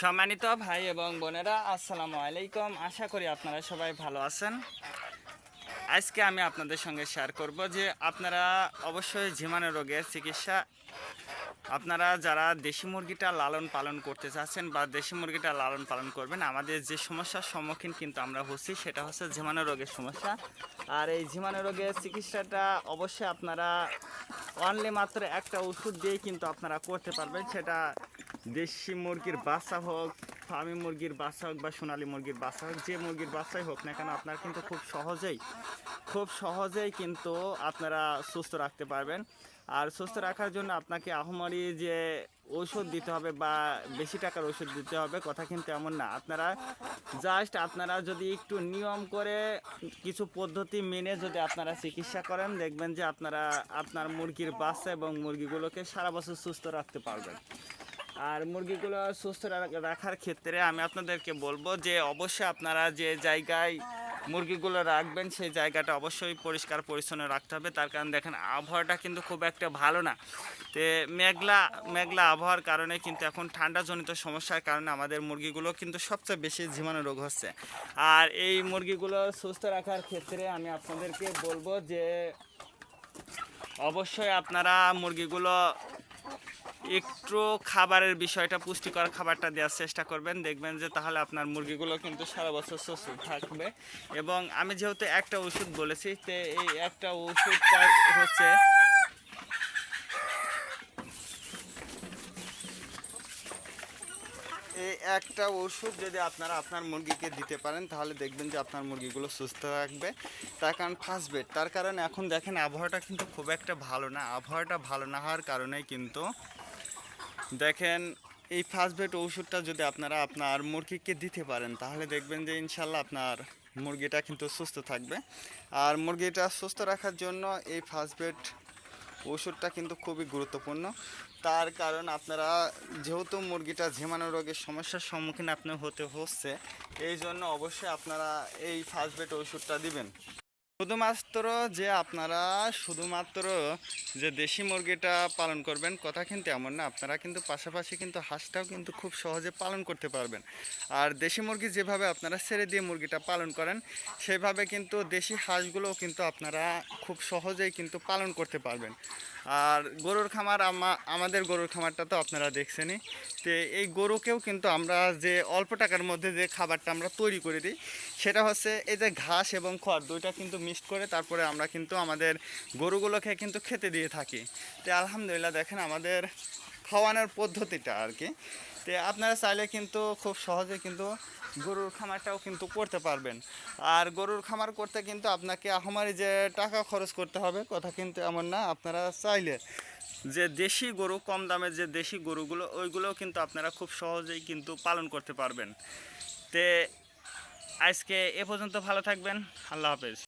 সম্মানিত ভাই এবং বোনেরা, আসসালামু আলাইকুম। আশা করি আপনারা সবাই ভালো আছেন। আজকে আমি আপনাদের সঙ্গে শেয়ার করব যে আপনারা অবশ্যই ঝিমানো রোগের চিকিৎসা, আপনারা যারা দেশি মুরগিটা লালন পালন করতে চাচ্ছেন বা দেশি মুরগিটা লালন পালন করবেন, আমাদের যে সমস্যার সম্মুখীন কিন্তু আমরা হচ্ছি, সেটা হচ্ছে ঝিমানো রোগের সমস্যা। আর এই ঝিমানো রোগের চিকিৎসাটা অবশ্যই আপনারা অনলি মাত্র একটা ওষুধ দিয়েই কিন্তু আপনারা করতে পারবেন, সেটা দেশি মুরগির বাচ্চা হোক, ফার্মি মুরগির বাচ্চা হোক বা সোনালী মুরগির বাচ্চা হোক, যে মুরগির বাচ্চাই হোক না কেন, আপনারা কিন্তু খুব সহজেই খুব সহজেই কিন্তু আপনারা সুস্থ রাখতে পারবেন। আর সুস্থ রাখার জন্য আপনাকে আহমারি যে ওষুধ দিতে হবে বা বেশি টাকার ওষুধ দিতে হবে কথা কিন্তু এমন না। আপনারা জাস্ট আপনারা যদি একটু নিয়ম করে কিছু পদ্ধতি মেনে যদি আপনারা চিকিৎসা করেন, দেখবেন যে আপনারা আপনার মুরগির বাচ্চা এবং মুরগিগুলোকে সারা বছর সুস্থ রাখতে পারবেন। আর মুরগিগুলো সুস্থ রাখার ক্ষেত্রে আমি আপনাদেরকে বলব যে অবশ্যই আপনারা যে জায়গায় মুরগিগুলো রাখবেন, সেই জায়গাটা অবশ্যই পরিষ্কার পরিচ্ছন্ন রাখতে হবে। তার কারণ দেখেন, আবহাওয়াটা কিন্তু খুব একটা ভালো না। তে মেঘলা মেঘলা আবহাওয়ার কারণে কিন্তু এখন ঠান্ডাজনিত সমস্যার কারণে আমাদের মুরগিগুলো কিন্তু সবচেয়ে বেশি জীবাণু রোগ হচ্ছে। আর এই মুরগিগুলো সুস্থ রাখার ক্ষেত্রে আমি আপনাদেরকে বলব যে অবশ্যই আপনারা মুরগিগুলো একটু খাবারের বিষয়টা, পুষ্টিকর খাবারটা দেওয়ার চেষ্টা করবেন। দেখবেন যে তাহলে আপনার মুরগিগুলো কিন্তু সারা বছর সুস্থ থাকবে। এবং আমি যেহেতু একটা ওষুধ বলেছি, তে এই একটা ওষুধটা হচ্ছে এই একটা ওষুধ যদি আপনারা আপনার মুরগিকে দিতে পারেন, তাহলে দেখবেন যে আপনার মুরগিগুলো সুস্থ থাকবে। তার কারণ ফার্স্ট তার কারণ এখন দেখেন আবহাওয়াটা কিন্তু খুব একটা ভালো না। আবহাওয়াটা ভালো না হওয়ার কারণেই কিন্তু দেখেন, এই ফার্স্ট বেড ওষুধটা যদি আপনারা আপনার মুরগিকে দিতে পারেন, তাহলে দেখবেন যে ইনশাল্লাহ আপনার মুরগিটা কিন্তু সুস্থ থাকবে। আর মুরগিটা সুস্থ রাখার জন্য এই ফার্স্ট বেড ওষুধটা কিন্তু খুবই গুরুত্বপূর্ণ। তার কারণ আপনারা যেহেতু মুরগিটা ঝিমানো রোগের সমস্যার সম্মুখীন আপনার হতে হচ্ছে, এই জন্য অবশ্যই আপনারা এই ফার্স্ট বেড ওষুধটা দিবেন। শুধুমাত্র যে আপনারা, শুধুমাত্র যে দেশি মুরগিটা পালন করবেন, কথা কিন্তু এমন না। আপনারা কিন্তু পাশাপাশি কিন্তু হাঁসটাও কিন্তু খুব সহজে পালন করতে পারবেন। আর দেশি মুরগি যেভাবে আপনারা ছেড়ে দিয়ে মুরগিটা পালন করেন, সেভাবে কিন্তু দেশি হাঁসগুলোও কিন্তু আপনারা খুব সহজেই কিন্তু পালন করতে পারবেন। আর গরুর খামার আমাদের গরুর খামারটা তো আপনারা দেখছেনই। তো এই গরুকেও কিন্তু আমরা যে অল্প টাকার মধ্যে যে খাবারটা আমরা তৈরি করে দিই, সেটা হচ্ছে এই যে ঘাস এবং খড়, দুইটা কিন্তু মিক্সড করে তারপরে আমরা কিন্তু আমাদের গরুগুলোকে কিন্তু খেতে দিয়ে থাকি। তো আলহামদুলিল্লাহ দেখেন আমাদের খাওয়ানোর পদ্ধতিটা আর কি। তো আপনারা চাইলে কিন্তু খুব সহজে কিন্তু গরুর খামারটাও কিন্তু করতে পারবেন। আর গরুর খামার করতে কিন্তু আপনাকে আহমারি যে টাকা খরচ করতে হবে কথা কিন্তু এমন না, আপনারা চাইলে যে দেশি গরু, কম দামের যে দেশি গরুগুলো, ওইগুলোও কিন্তু আপনারা খুব সহজেই কিন্তু পালন করতে পারবেন। তে আজকে এ পর্যন্ত ভালো থাকবেন, আল্লাহ হাফেজ।